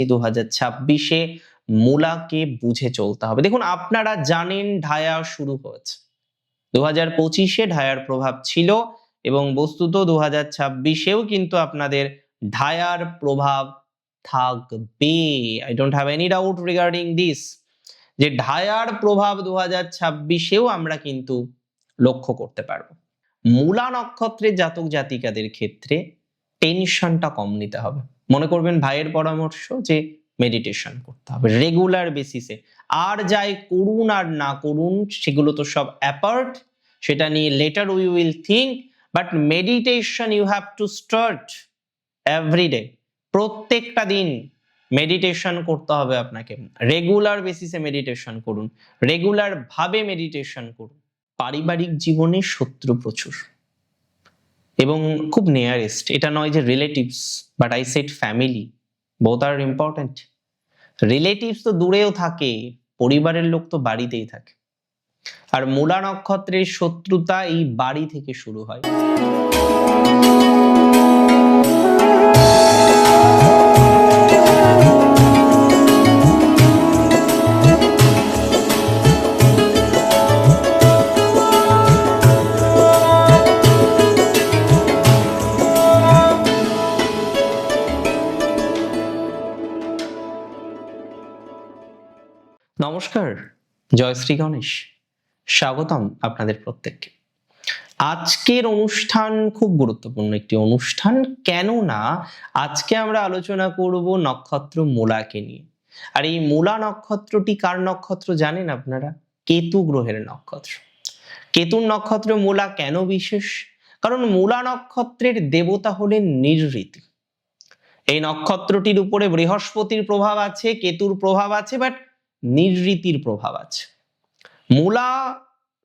দু হাজার মূলাকে বুঝে চলতে হবে। দেখুন, আপনারা জানেন ঢায়া শুরু হয়েছে। দু হাজার পঁচিশে ঢায়ার প্রভাব ছিল এবং বস্তুত দু হাজার ছাব্বিশেও কিন্তু আপনাদের ঢায়ার প্রভাব থাকবে। I don't have any doubt regarding this যে ঢায়ার প্রভাব দু হাজার ছাব্বিশেও আমরা কিন্তু লক্ষ্য করতে পারব। মূলা নক্ষত্রের জাতক জাতিকাদের ক্ষেত্রে টেনশনটা কম নিতে হবে। মনে করবেন ভাইয়ের পরামর্শ যে মেডিটেশন করতে হবে রেগুলার বেসিসে আর যাই করুন আর না করুন, সেগুলো তো সব অ্যাপার্ট সেটা নিয়ে later we will think but meditation you have to start everyday প্রত্যেকটা দিন মেডিটেশন করতে হবে আপনাকে। রেগুলার বেসিসে মেডিটেশন করুন। রেগুলার ভাবে মেডিটেশন করুন। পারিবারিক জীবনে শত্রু প্রচুর। এবং খুব নিয়ারেস্ট এটা নয় যে relatives but I set family both are important relatives তো দূরেও থাকে, পরিবারের লোক তো বাড়িতেই থাকে। আর মূলা নক্ষত্রের শত্রুতা এই বাড়ি থেকে শুরু হয়। নমস্কার। জয় শ্রী গণেশ। স্বাগতম আপনাদের প্রত্যেককে। আজকের অনুষ্ঠান খুব গুরুত্বপূর্ণ একটি অনুষ্ঠান, কেননা আজকে আমরা আলোচনা করব নক্ষত্র মূলাকে নিয়ে। আর এই মূলা নক্ষত্রটি কার নক্ষত্র জানেন আপনারা? কেতু গ্রহের নক্ষত্র। কেতুর নক্ষত্র মূলা কেন বিশেষ? কারণ মূলা নক্ষত্রের দেবতা হলেন নির্ঋতি। এই নক্ষত্রটির উপরে বৃহস্পতির প্রভাব আছে, কেতুর প্রভাব আছে বাট নির্রীতির প্রভাব আছে। মূলা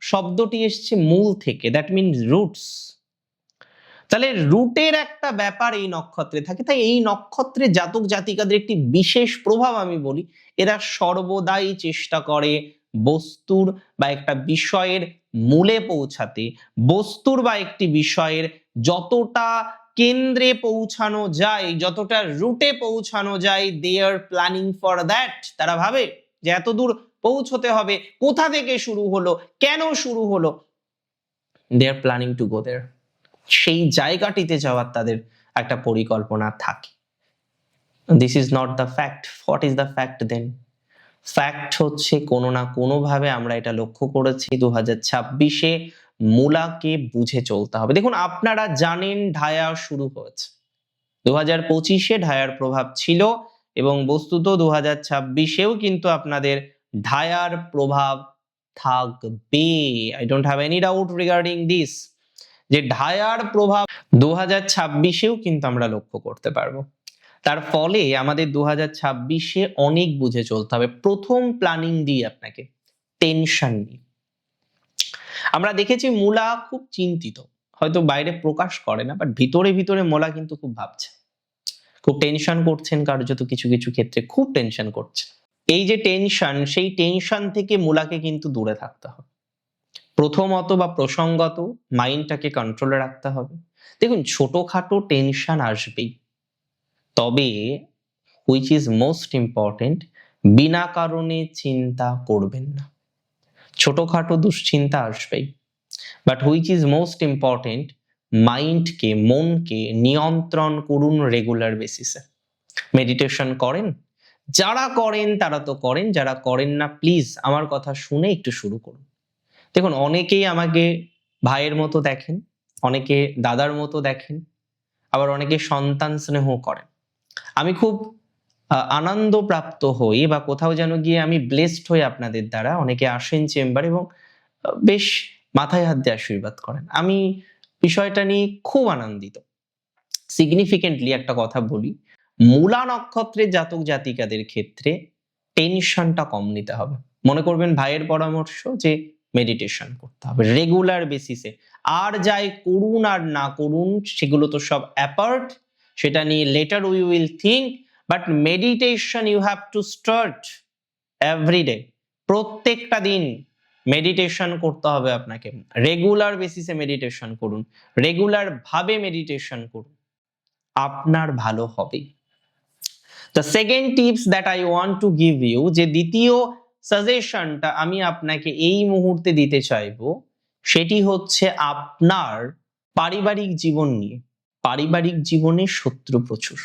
শব্দটি এসছে মূল থেকে দ্যাট মিনস রুটস তাহলে রুটের একটা ব্যাপার এই নক্ষত্রে থাকে, তাই এই নক্ষত্রে জাতক জাতিকাদের একটি বিশেষ প্রভাব আমি বলি, এরা সর্বদাই চেষ্টা করে বস্তুর বা একটা বিষয়ের মূলে পৌঁছাতে, বস্তুর বা একটি বিষয়ের যতটা কেন্দ্রে পৌঁছানো যায়, যতটা রুটে পৌঁছানো যায় they are planning for that তারা ভাবে। যে এত দূর পৌঁছতে হবে, কোথা থেকে শুরু হলো, কেন শুরু হলো? দে আর প্ল্যানিং টু গো দেয়ার সেই জায়গাটিতে যাওয়ার তাদের একটা পরিকল্পনা থাকে। This is not the fact what is the fact then fact হচ্ছে কোনো না কোনোভাবে আমরা এটা লক্ষ্য করেছি দু হাজার ছাব্বিশে মূলাকে বুঝে চলতে হবে। দেখুন, আপনারা জানেন ঢায়া শুরু হয়েছে। দু হাজার পঁচিশে ঢায়ার প্রভাব ছিল এবং বস্তুত দু হাজার ছাব্বিশেও কিন্তু আপনাদের ঢায়ার প্রভাব থাকবে। I don't have any doubt regarding this যে ঢায়ার প্রভাব দু হাজার ছাব্বিশেও কিন্তু আমরা লক্ষ্য করতে পারব। তার ফলে আমাদের দু হাজার ছাব্বিশে অনেক বুঝে চলতে হবে। প্রথম প্ল্যানিং দিই আপনাকে টেনশন নিয়ে। আমরা দেখেছি মূলা খুব চিন্তিত, হয়তো বাইরে প্রকাশ করে না বাট ভিতরে ভিতরে মোলা কিন্তু খুব ভাবছে। খুব টেনশন করছেন কার্যত কিছু কিছু ক্ষেত্রে, খুব টেনশন করছে। এই যে টেনশন সেই টেনশন থেকে মূলাকে কিন্তু দূরে থাকতে হবে। প্রথমত বা প্রসঙ্গত মাইন্ডটাকে কন্ট্রোলে রাখতে হবে। দেখুন, ছোটখাটো টেনশন আসবেই। তবে হুইচ ইজ মোস্ট ইম্পর্টেন্ট বিনা কারণে চিন্তা করবেন না। ছোটখাটো দুশ্চিন্তা আসবেই। But which is most important মাইন্ডকে, মনকে নিয়ন্ত্রণ করুন রেগুলার বেসিসে মেডিটেশন করেন। যারা করেন, তারা তো করেন, যারা করেন না প্লিজ আমার কথা শুনে একটু শুরু করুন। দেখুন, অনেকেই আমাকে ভাইয়ের মতো দেখেন, অনেকে দাদার মতো দেখেন, আবার অনেকে সন্তান স্নেহ করেন। আমি খুব আনন্দ প্রাপ্ত হই বা কোথাও যেন গিয়ে আমি ব্লেসড হই আপনাদের দ্বারা। অনেকে আসেন চেম্বার এবং বেশ মাথায় হাত দিয়ে আশীর্বাদ করেন। আমি বিষয়টা নিয়ে খুব আনন্দিত। সিগনিফিকেন্টলি একটা কথা বলি। মূলা নক্ষত্রের জাতক জাতিকাদের ক্ষেত্রে টেনশনটা কম নিতে হবে। মনে করবেন ভাইয়ের পরামর্শ যে মেডিটেশন করতে হবে রেগুলার বেসিসে আর যাই করুন আর না করুন, সেগুলো তো সব অ্যাপার্ট সেটা নিয়ে later we will think but meditation you have to start everyday প্রত্যেকটা দিন মেডিটেশন করতে হবে আপনাকে। রেগুলার বেসিসে মেডিটেশন করুন। রেগুলার ভাবে মেডিটেশন করুন। আপনার ভালো হবে। The second tips that I want to give you যে দ্বিতীয় সাজেশনটা আমি আপনাকে এই মুহূর্তে দিতে চাইব, সেটি হচ্ছে আপনার পারিবারিক জীবন নিয়ে। পারিবারিক জীবনে শত্রু প্রচুর।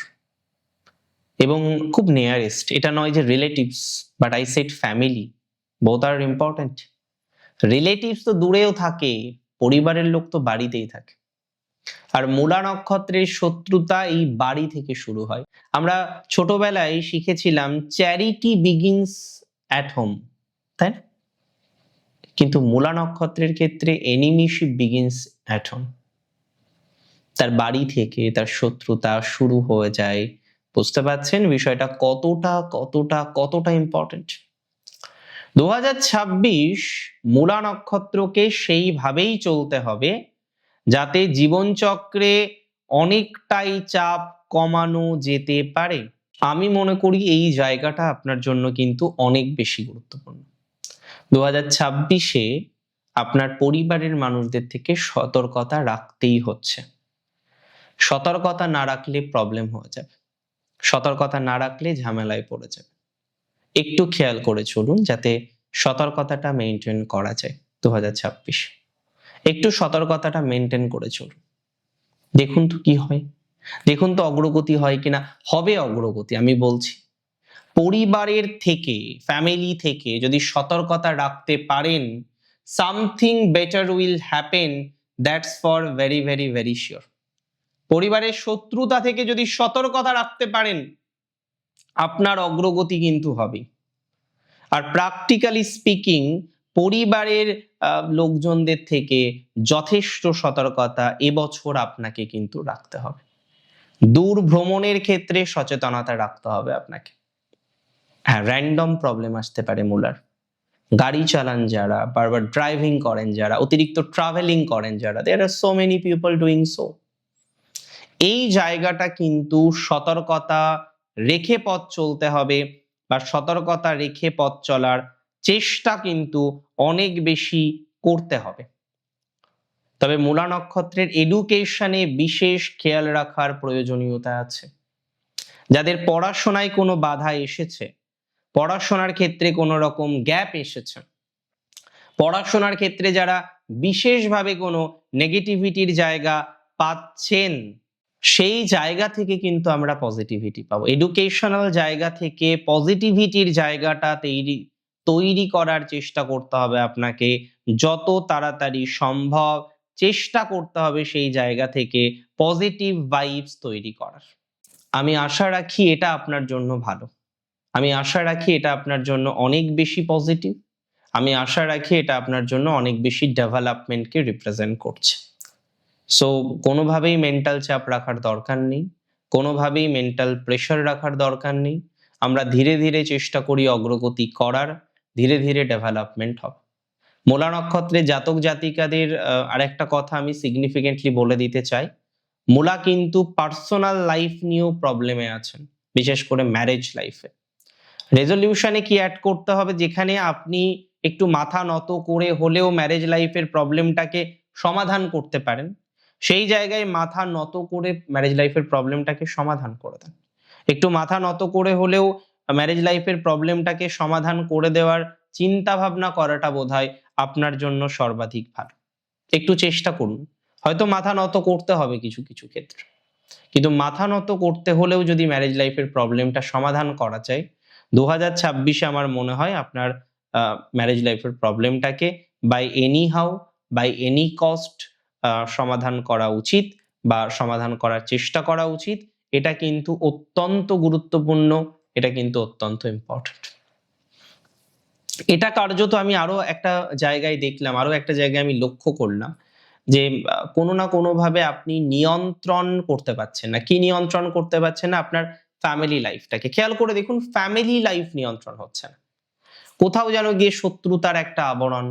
এবং খুব নিয়ারেস্ট এটা নয় যে relatives but I set family both are important relatives তো দূরেও থাকে, পরিবারের লোক তো বাড়িতেই থাকে। আর মূলা নক্ষত্রের শত্রুতা এই বাড়ি থেকে শুরু হয়। আমরা ছোটবেলায় শিখেছিলাম চ্যারিটি বিগিনস অ্যাট হোম তাই না? কিন্তু মূলা নক্ষত্রের ক্ষেত্রে এনিমিশিপ বিগিনস অ্যাট হোম তার বাড়ি থেকে তার শত্রুতা শুরু হয়ে যায়। বুঝতে পারছেন? বিষয়টা কতটা কতটা কতটা ইম্পর্টেন্ট দু হাজার ছাব্বিশ মূলা নক্ষত্রকে সেইভাবেই চলতে হবে যাতে জীবনচক্রে অনেকটাই চাপ কমানো যেতে পারে। আমি মনে করি এই জায়গাটা আপনার জন্য কিন্তু অনেক বেশি গুরুত্বপূর্ণ। দু ছাব্বিশে আপনার পরিবারের মানুষদের থেকে সতর্কতা রাখতেই হচ্ছে। সতর্কতা না রাখলে প্রবলেম হয়ে যাবে। সতর্কতা না রাখলে ঝামেলায় পড়ে যাবে। একটু খেয়াল করে চলুন যাতে সতর্কতাটা মেনটেন করা যায় দু হাজার ছাব্বিশ। একটু সতর্কতাটা মেনটেন করে চলুন। দেখুন তো কি হয়। দেখুন তো অগ্রগতি হয় কিনা। হবে অগ্রগতি, আমি বলছি। পরিবারের থেকে ফ্যামিলি থেকে যদি সতর্কতা রাখতে পারেন something better will happen that's for very very very sure পরিবারের শত্রুতা থেকে যদি সতর্কতা রাখতে পারেন আপনার অগ্রগতি কিন্তু হবে। আর প্র্যাকটিক্যালি স্পিকিং পরিবারের লোকজনদের থেকে যথেষ্ট সতর্কতা এবছর আপনাকে কিন্তু রাখতে হবে। দূর ভ্রমণের ক্ষেত্রে সচেতনতা রাখতে হবে আপনাকে। হ্যাঁ র্যান্ডম প্রবলেম আসতে পারে মুলার। গাড়ি চালান যারা, বারবার ড্রাইভিং করেন যারা, অতিরিক্ত ট্রাভেলিং করেন যারা there are so many people doing so এই জায়গাটা কিন্তু সতর্কতা রেখে পথ চলতে হবে বা সতর্কতা রেখে পথ চলার চেষ্টা কিন্তু অনেক বেশি করতে হবে। তবে মূলা নক্ষত্রের এডুকেশনে বিশেষ খেয়াল রাখার প্রয়োজনীয়তা আছে। যাদের পড়াশোনায় কোনো বাধা এসেছে, পড়াশোনার ক্ষেত্রে কোনো রকম গ্যাপ এসেছে, পড়াশোনার ক্ষেত্রে যারা বিশেষভাবে কোনো নেগেটিভিটির জায়গা পাচ্ছেন সেই জায়গা থেকে কিন্তু আমরা পজিটিভিটি পাবো। এডুকেশনাল জায়গা থেকে পজিটিভিটির জায়গাটা তৈরি তৈরি করার চেষ্টা করতে হবে আপনাকে। যত তাড়াতাড়ি সম্ভব চেষ্টা করতে হবে সেই জায়গা থেকে পজিটিভ ভাইবস তৈরি করার। আমি আশা রাখি এটা আপনার জন্য ভালো। আমি আশা রাখি এটা আপনার জন্য অনেক বেশি পজিটিভ আমি আশা রাখি এটা আপনার জন্য অনেক বেশি ডেভেলপমেন্টকে রিপ্রেজেন্ট করছে। সো কোনোভাবেই মেন্টাল চাপ রাখার দরকার নেই, কোনোভাবেই মেন্টাল প্রেশার রাখার দরকার নেই। আমরা ধীরে ধীরে চেষ্টা করি অগ্রগতি করার, ধীরে ধীরে ডেভেলপমেন্ট হবে মোলা নক্ষত্রে জাতক জাতিকাদের আরেকটা কথা আমি সিগনিফিকেন্টলি বলে দিতে চাই। মোলা কিন্তু পার্সোনাল লাইফ নিয়েও প্রবলেমে আছেন, বিশেষ করে ম্যারেজ লাইফে রেজলিউশনে কি অ্যাড করতে হবে? যেখানে আপনি একটু মাথা নত করে হলেও ম্যারেজ লাইফের প্রবলেমটাকে সমাধান করতে পারেন। সেই জায়গায় মাথা নত করে ম্যারেজ লাইফের প্রবলেমটাকে সমাধান করে দেন। একটু মাথা নত করে হলেও ম্যারেজ লাইফের প্রবলেমটাকে সমাধান করে দেওয়ার চিন্তা ভাবনা করাটা বোধহয় আপনার জন্য সর্বাধিক ভালো। একটু চেষ্টা করুন। হয়তো মাথা নত করতে হবে কিছু কিছু ক্ষেত্রে। কিন্তু মাথা নত করতে হলেও যদি ম্যারেজ লাইফের প্রবলেমটা সমাধান করা যায় দু হাজার ছাব্বিশে আমার মনে হয় আপনার ম্যারেজ লাইফের প্রবলেমটাকে by anyhow by any cost সমাধান করা উচিত বা সমাধান করার চেষ্টা করা উচিত। এটা কিন্তু অত্যন্ত গুরুত্বপূর্ণ, এটা কিন্তু অত্যন্ত ইম্পর্টেন্ট এটা কার্যত আমি আরও একটা জায়গায় দেখলাম, আরও একটা জায়গায় আমি লক্ষ্য করলাম যে কোনো না কোনো ভাবে আপনি নিয়ন্ত্রণ করতে পারছেন না। কি নিয়ন্ত্রণ করতে পারছেন না? আপনার ফ্যামিলি লাইফটাকে খেয়াল করে দেখুন ফ্যামিলি লাইফ নিয়ন্ত্রণ হচ্ছে না। কোথাও যেন গিয়ে শত্রুতার একটা আবরণ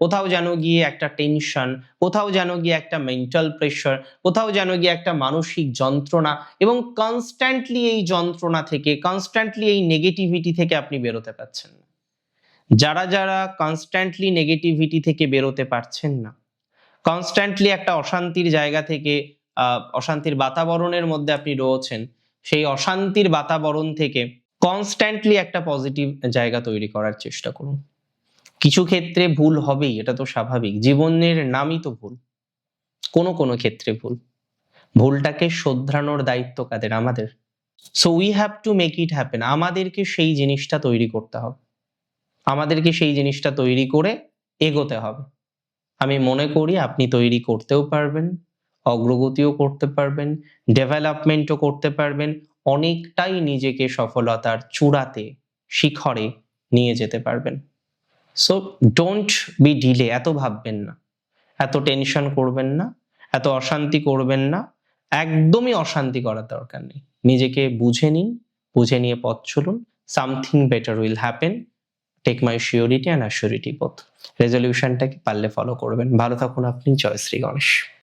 কোথাও যেন গিয়ে একটা টেনশন কোথাও যেন গিয়ে একটা মেন্টাল প্রেশার কোথাও যেন গিয়ে একটা মানসিক যন্ত্রণা এবং কনস্ট্যান্টলি এই যন্ত্রণা থেকে কনস্ট্যান্টলি এই নেগেটিভিটি থেকে আপনি বেরোতে পারছেন না। যারা যারা কনস্ট্যান্টলি নেগেটিভিটি থেকে বেরোতে পারছেন না কনস্ট্যান্টলি একটা অশান্তির জায়গা থেকে অশান্তির বাতাবরণের মধ্যে আপনি রয়েছেন, সেই অশান্তির বাতাবরণ থেকে কনস্ট্যান্টলি একটা পজিটিভ জায়গা তৈরি করার চেষ্টা করুন। কিছু ক্ষেত্রে ভুল হবেই, এটা তো স্বাভাবিক। জীবনের নামই তো ভুল। কোনো কোনো ক্ষেত্রে ভুল। ভুলটাকে শোধরানোর দায়িত্ব কাদের? আমাদের। So we have to make it happen আমাদেরকে সেই জিনিসটা তৈরি করতে হবে। আমাদেরকে সেই জিনিসটা তৈরি করে এগোতে হবে। আমি মনে করি আপনি তৈরি করতেও পারবেন, অগ্রগতিও করতে পারবেন ডেভেলপমেন্টও করতে পারবেন, অনেকটাই নিজেকে সফলতার চূড়াতে, শিখরে নিয়ে যেতে পারবেন। সো ডোন্ট বি ডিলে এত ভাববেন না। এত টেনশন করবেন না। এত অশান্তি করবেন না। একদমই অশান্তি করার দরকার নেই। নিজেকে বুঝে নিন, বুঝে নিয়ে পথ চলুন। Something better will happen take my surety and assurity পথ রেজলিউশনটাকে পারলে ফলো করবেন। ভালো থাকুন আপনি। জয় শ্রী গণেশ।